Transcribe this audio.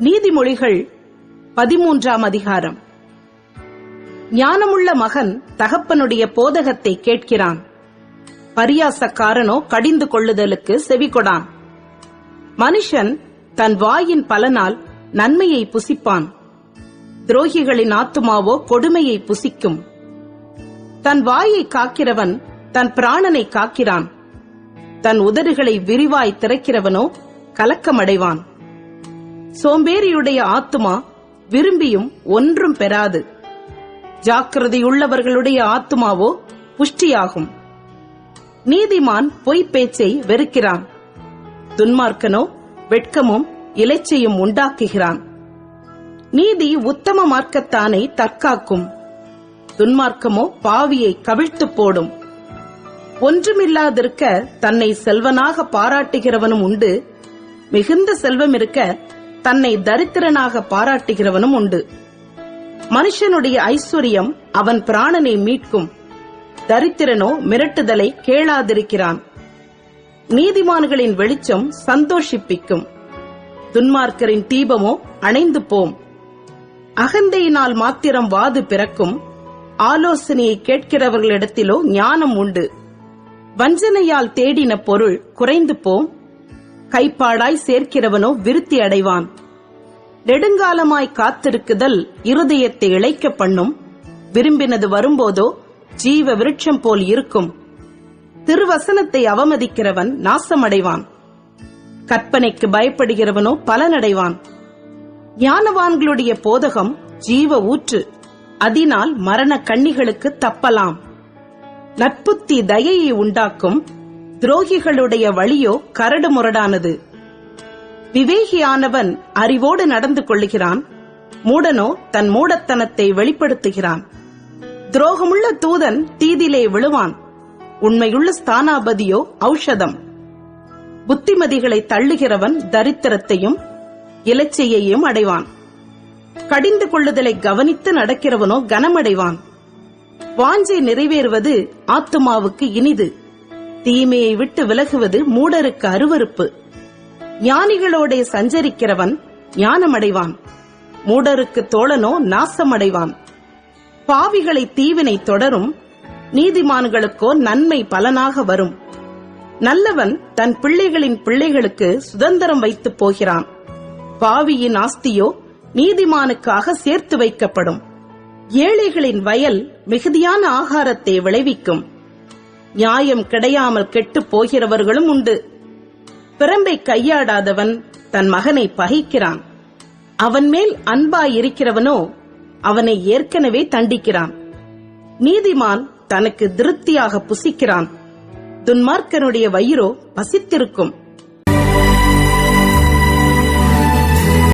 நீதிமொழிகள் பதிமூன்றாம் அதிகாரம். ஞானமுள்ள மகன் தகப்பனுடைய போதகத்தை கேட்கிறான். பரியாசக்காரனோ கடிந்து கொள்ளுதலுக்கு செவிகொடான். மனுஷன் தன் வாயின் பலனால் நன்மையை புசிப்பான். துரோகிகளின் ஆத்துமாவோ கொடுமையை புசிக்கும். தன் வாயை காக்கிறவன் தன் பிராணனை காக்கிறான். தன் உதடுகளை விரிவாய் திறக்கிறவனோ கலக்கமடைவான். சோம்பேறியுடைய ஆத்துமா விரும்பியும் ஒன்றும் பெறாது. ஜாக்கிரதையுள்ளவர்களுடைய ஆத்துமாவோ புஷ்டியாகும். நீதிமான் பொய்ப் பேச்சை வெறுக்கிறான். துன்மார்க்கனோ வெட்கமும் இலைச்சையும் உண்டாக்குகிறான். நீதி உத்தம மார்க்கத்தானை தற்காக்கும். துன்மார்க்கமோ பாவியை கவிழ்த்துப் போடும். ஒன்றுமில்லாதிருக்க தன்னை செல்வனாக பாராட்டுகிறவனும் உண்டு. மிகுந்த செல்வம் இருக்க தன்னை தரித்திரனாக பாராட்டுகிறவனும் உண்டு. மனுஷனுடைய ஐஸ்வர்யம் அவன் பிராணனை மீட்கும். தரித்திரனோ மிரட்டுதலை கேளாதிருக்கிறான். நீதிமான்களின் வெளிச்சம் சந்தோஷிப்பிக்கும். துன்மார்க்கரின் தீபமோ அணைந்து போம். அகந்தையினால் மாத்திரம் வாது பிறக்கும். ஆலோசனையை கேட்கிறவர்களிடத்திலோ ஞானம் உண்டு. வஞ்சனையால் தேடின பொருள் குறைந்து போம். கைப்பாடாய் சேர்க்கிறவனோ விருத்தி அடைவான். நெடுங்காலமாய் காத்திருக்குதல் இருதயத்தை இழைக்க பண்ணும் விரும்பினது வரும்போதோ ஜீவ விருட்சம் போல் இருக்கும். திருவசனத்தை அவமதிக்கிறவன் நாசமடைவான். கற்பனைக்கு பயப்படுகிறவனோ பலனடைவான். ஞானவான்களுடைய போதகம் ஜீவ ஊற்று. அதனால் மரண கண்ணிகளுக்கு தப்பலாம். நட்புத்தி தயையை உண்டாக்கும். துரோகிகளுடைய வழியோ கரடு முரடானது. விவேகியானவன் அறிவோடு நடந்து கொள்ளுகிறான். மூடனோ தன் மூடத்தனத்தை வெளிப்படுத்துகிறான். துரோகமுள்ள தூதன் தீதிலே விழுவான். உண்மையுள்ள ஸ்தானாபதியோ ஔஷதம். புத்திமதிகளை தள்ளுகிறவன் தரித்திரத்தையும் இலச்சையையும் அடைவான். கடிந்து கொள்ளுதலை கவனித்து நடக்கிறவனோ கனமடைவான். வாஞ்சை நிறைவேறுவது ஆத்துமாவுக்கு இனிது. தீமையை விட்டு விலகுவது மூடருக்கு அருவருப்பு. ஞானிகளோடே சஞ்சரிக்கிறவன் ஞானமடைவான். மூடருக்கு தோழனோ நாசமடைவான். பாவிகளை தீவினை தொடரும் நீதிமான்களுக்கோ நன்மை பலனாக வரும். நல்லவன் தன் பிள்ளைகளின் பிள்ளைகளுக்கு சுதந்திரம் வைத்து போகிறான். பாவியின் ஆஸ்தியோ நீதிமானுக்காக சேர்த்து வைக்கப்படும். ஏழைகளின் வயல் மிகுதியான ஆகாரத்தை விளைவிக்கும். நியாயம் கிடையாமல் கெட்டுப் போகிறவர்களும் உண்டு. பிரம்பை கையாடாதவன் தன் மகனை பகைக்கிறான். அவன் மேல் அன்பாயிருக்கிறவனோ அவனை ஏற்கனவே தண்டிக்கிறான். நீதிமான் தனக்கு திருப்தியாக புசிக்கிறான். துன்மார்க்கனுடைய வயிறோ பசித்திருக்கும்.